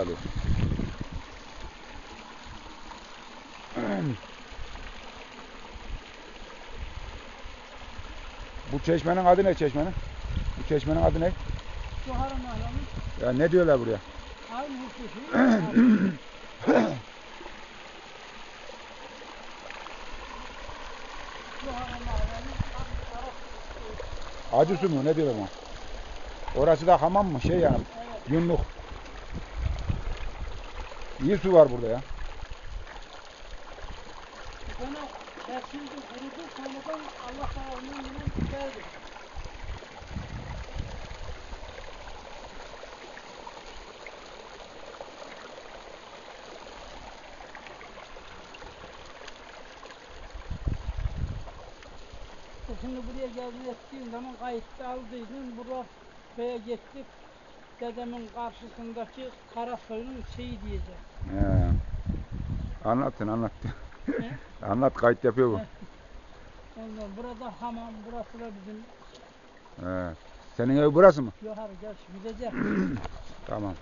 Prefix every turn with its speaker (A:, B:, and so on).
A: alıyor. Bu çeşmenin adı ne çeşmenin? Bu çeşmenin adı ne?
B: Buhara mahallenin
A: Ya ne diyorlar buraya?
B: aynı mahallenin
A: Acı su mu? Ne diyorlar ona? Orası da hamam mı? Şey yani yunluk. İyi su var burada ya.
B: Bana kesildi, kurudu, sonradan Allah tarafından yine geldi. Şimdi buraya geldi ettiğim zaman kayıtta aldıydım. Burada köye gittik. Dedemin karşısındaki Karasoy'un şeyi diyecek.
A: He. Anlatın anlat. Anlat kayıt yapıyor bu.
B: Ondan burada hamam, burası da bizim
A: He. Senin ev burası mı?
B: yukarı gel gidecek.
A: Tamam.